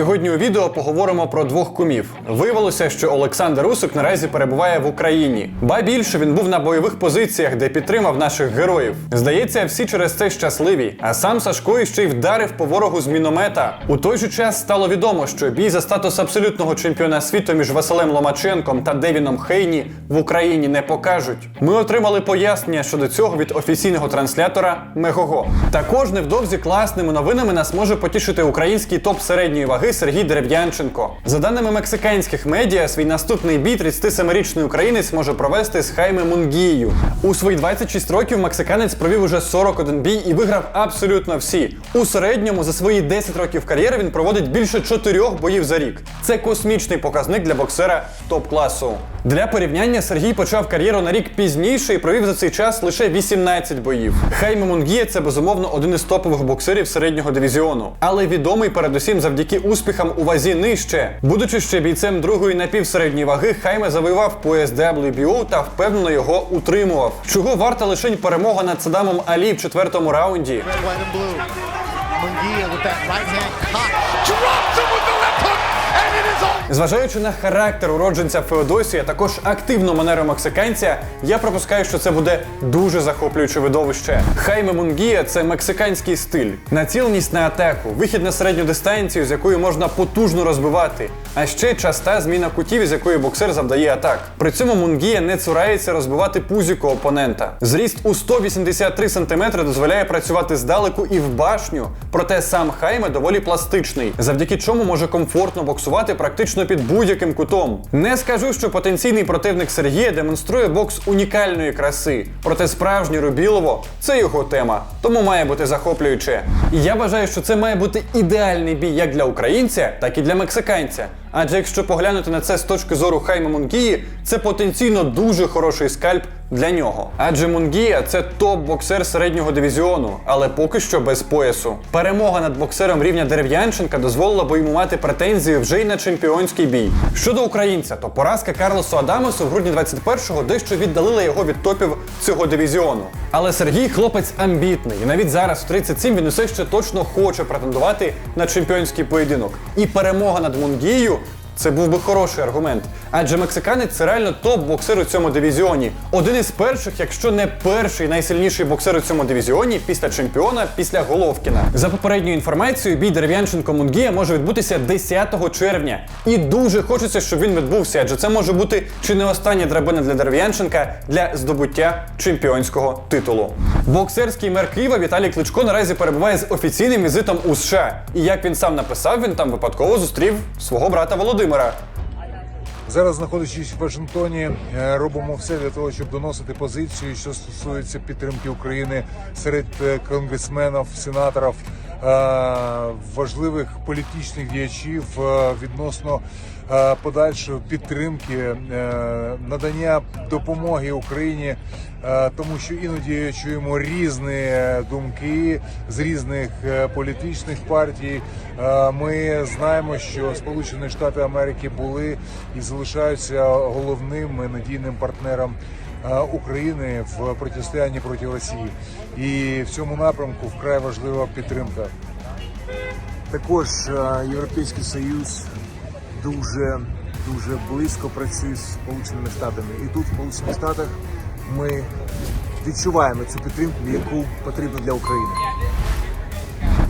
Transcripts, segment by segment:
Сьогодні у відео поговоримо про двох кумів. Виявилося, що Олександр Усик наразі перебуває в Україні. Ба більше він був на бойових позиціях, де підтримав наших героїв. Здається, всі через це щасливі. А сам Сашко іще й вдарив по ворогу з міномета. У той же час стало відомо, що бій за статус абсолютного чемпіона світу між Василем Ломаченком та Девіном Хейні в Україні не покажуть. Ми отримали пояснення щодо цього від офіційного транслятора Мегого. Також невдовзі класними новинами нас може потішити український топ середньої ваги Сергій Дерев'янченко. За даними мексиканських медіа, свій наступний бій 37-річний українець може провести з Хайме Мунгією. У свої 26 років мексиканець провів уже 41 бій і виграв абсолютно всі. У середньому за свої 10 років кар'єри він проводить більше 4 боїв за рік. Це космічний показник для боксера топ-класу. Для порівняння Сергій почав кар'єру на рік пізніше і провів за цей час лише 18 боїв. Хайме Мунгія це безумовно один із топових боксерів середнього дивізіону, але відомий передусім завдяки успіхам у вазі нижче. Будучи ще бійцем другої напівсередньої ваги, Хайме завоював пояс WBO та впевнено його утримував. Чого варта лишень перемога над Садамом Алі в четвертому раунді. Red, white, and blue. Зважаючи на характер уродженця Феодосія, також активну манеру мексиканця, я пропускаю, що це буде дуже захоплююче видовище. Хайме Мунгія це мексиканський стиль, націленість на атаку, вихід на середню дистанцію, з якою можна потужно розбивати, а ще часта зміна кутів, з якої боксер завдає атак. При цьому Мунгія не цурається розбивати пузіку опонента. Зріст у 183 см дозволяє працювати здалеку і в башню, проте сам Хайме доволі пластичний, завдяки чому може комфортно боксувати практично під будь-яким кутом. Не скажу, що потенційний противник Сергія демонструє бокс унікальної краси, проте справжнє Рубілово це його тема, тому має бути захоплююче. І я вважаю, що це має бути ідеальний бій як для українця, так і для мексиканця. Адже якщо поглянути на це з точки зору Хайме Мунгії, це потенційно дуже хороший скальп для нього. Адже Мунгія це топ-боксер середнього дивізіону, але поки що без поясу. Перемога над боксером рівня Дерев'янченка дозволила бо йому мати претензії вже й на чемпіонський бій. Щодо українця, то поразка Карлосу Адамосу в грудні 21-го дещо віддалила його від топів цього дивізіону. Але Сергій хлопець амбітний, і навіть зараз, в 37, він усе ще точно хоче претендувати на чемпіонський поєдинок. І перемога над Мунгією це був би хороший аргумент. Адже мексиканець це реально топ-боксер у цьому дивізіоні. Один із перших, якщо не перший найсильніший боксер у цьому дивізіоні після чемпіона, після Головкіна. За попередньою інформацією, бій дерев'янченко Мунгія може відбутися 10 червня. І дуже хочеться, щоб він відбувся, адже це може бути чи не остання драбина для Дерев'янченка для здобуття чемпіонського титулу. Боксерський мер Києва Віталій Кличко наразі перебуває з офіційним візитом у США. І як він сам написав, він там випадково зустрів свого брата Володимира. Зараз, знаходячись в Вашингтоні, е, робимо все для того, щоб доносити позицію, що стосується підтримки України серед е, конгресменів, сенаторів, важливих політичних діячів е, відносно е, подальшої підтримки, е, надання допомоги Україні, е, тому що іноді чуємо різні е, думки з різних е, політичних партій. Е, Ми знаємо, що Сполучені Штати Америки були і залишаються головним надійним партнером е, України в протистоянні проти Росії. І в цьому напрямку вкрай важлива підтримка. Також е, Європейський Союз дуже дуже близько працює з Сполученими Штатами. І тут в Сполучених Штатах ми відчуваємо цю підтримку, яку потрібно для України.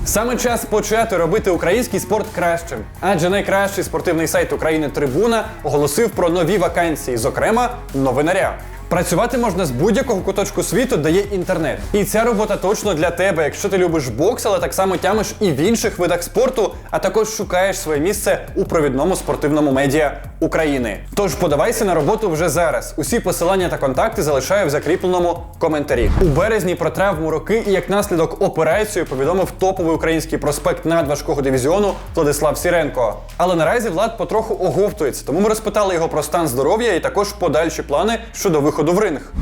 Саме час почати робити український спорт кращим, адже найкращий спортивний сайт України Трибуна оголосив про нові вакансії, зокрема новинаря. Працювати можна з будь-якого куточку світу, де є інтернет. І ця робота точно для тебе, якщо ти любиш бокс, але так само тямиш і в інших видах спорту, а також шукаєш своє місце у провідному спортивному медіа України. Тож подавайся на роботу вже зараз. Усі посилання та контакти залишаю в закріпленому коментарі. У березні про травму руки і як наслідок операцію повідомив топовий український проспект надважкого дивізіону Владислав Сіренко. Але наразі влад потроху оговтується, тому ми розпитали його про стан здоров'я і також подальші плани щодо виходу в ринг.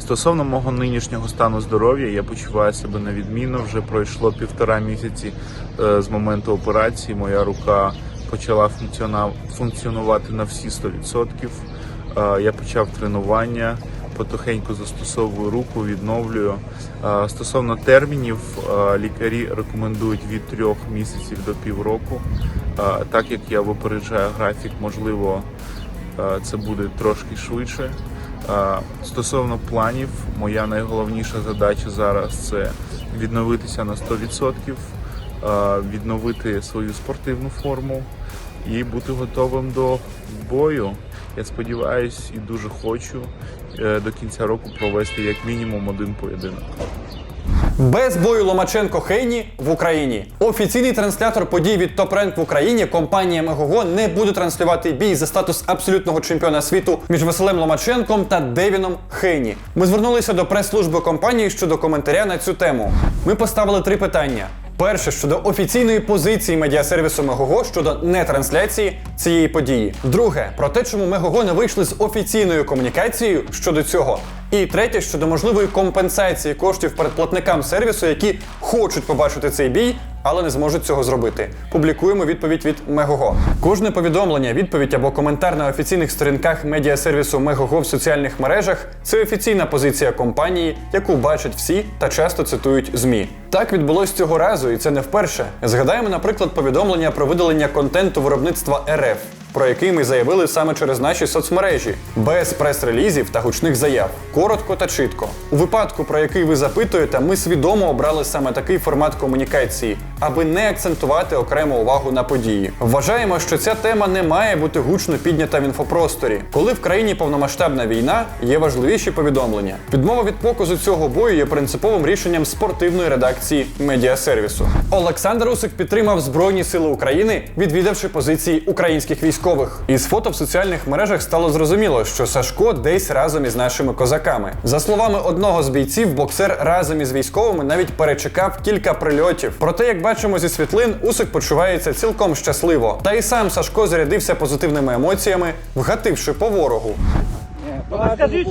Стосовно мого нинішнього стану здоров'я, я почуваю себе на відмінно. Вже пройшло півтора місяці е, з моменту операції. Моя рука почала функціонувати на всі 100%. Е, Я почав тренування, потихеньку застосовую руку, відновлюю. Е, Стосовно термінів, е, лікарі рекомендують від трьох місяців до півроку. Так як я випереджаю графік, можливо, це буде трошки швидше. Стосовно планів, моя найголовніша задача зараз це відновитися на 100%, е, відновити свою спортивну форму і бути готовим до бою. Я сподіваюся і дуже хочу е, до кінця року провести як мінімум один поєдинок. Без бою Ломаченко Хейні в Україні. Офіційний транслятор подій від Top Rank в Україні компанія Мегого не буде транслювати бій за статус абсолютного чемпіона світу між Василем Ломаченком та Девіном Хейні. Ми звернулися до прес-служби компанії щодо коментаря на цю тему. Ми поставили три питання. Перше щодо офіційної позиції медіасервісу Мегого щодо нетрансляції цієї події. Друге про те, чому Мегого не вийшли з офіційною комунікацією щодо цього. І третє щодо можливої компенсації коштів передплатникам сервісу, які хочуть побачити цей бій, але не зможуть цього зробити. Публікуємо відповідь від Мегого. Кожне повідомлення, відповідь або коментар на офіційних сторінках медіасервісу Мегого в соціальних мережах це офіційна позиція компанії, яку бачать всі та часто цитують ЗМІ. Так відбулось цього разу, і це не вперше. Згадаємо, наприклад, повідомлення про видалення контенту виробництва РФ про який ми заявили саме через наші соцмережі, без прес-релізів та гучних заяв, коротко та чітко. У випадку, про який ви запитуєте, ми свідомо обрали саме такий формат комунікації, аби не акцентувати окрему увагу на події. Вважаємо, що ця тема не має бути гучно піднята в інфопросторі. Коли в країні повномасштабна війна, є важливіші повідомлення. Відмова від показу цього бою є принциповим рішенням спортивної редакції медіасервісу. Олександр Усик підтримав Збройні Сили України, відвідавши позиції українських військових. Із фото в соціальних мережах стало зрозуміло, що Сашко десь разом із нашими козаками. За словами одного з бійців, боксер разом із військовими навіть перечекав кілька прильотів. Проте, як бачимо зі світлин, Усик почувається цілком щасливо. Та і сам Сашко зарядився позитивними емоціями, вгативши по ворогу. Скажи.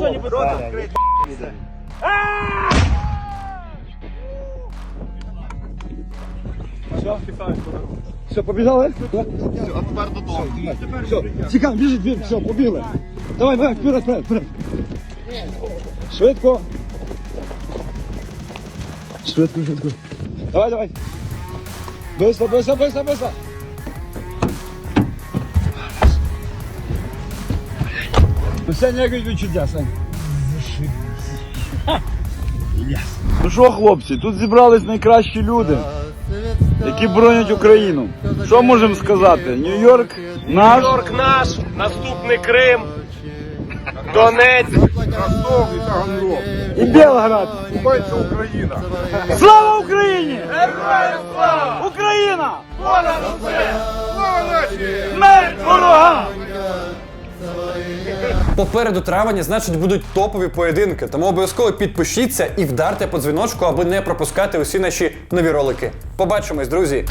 Все, побежали? Да? Все, а тепер додому. Все, тікай, біжить, біжить, все, побігли. Давай, давай, вперед, вперед, вперед. Швидко. Швидко, швидко. Давай, давай. Быстро, быстро, быстро, быстро. Ну, все ніяких відчуття, Сань. Ну що, хлопці, тут зібрались найкращі люди, які боронять Україну. Що можемо сказати? Нью-Йорк наш. Нью-Йорк наш, наступний Крим, Донець. і Белград. Україна! Слава Україні! Героям слава! Україна! Понад усе! Слава нації! Смерть ворогам! Попереду травня, значить, будуть топові поєдинки, тому обов'язково підпишіться і вдарте по дзвіночку, аби не пропускати усі наші нові ролики. Побачимось, друзі!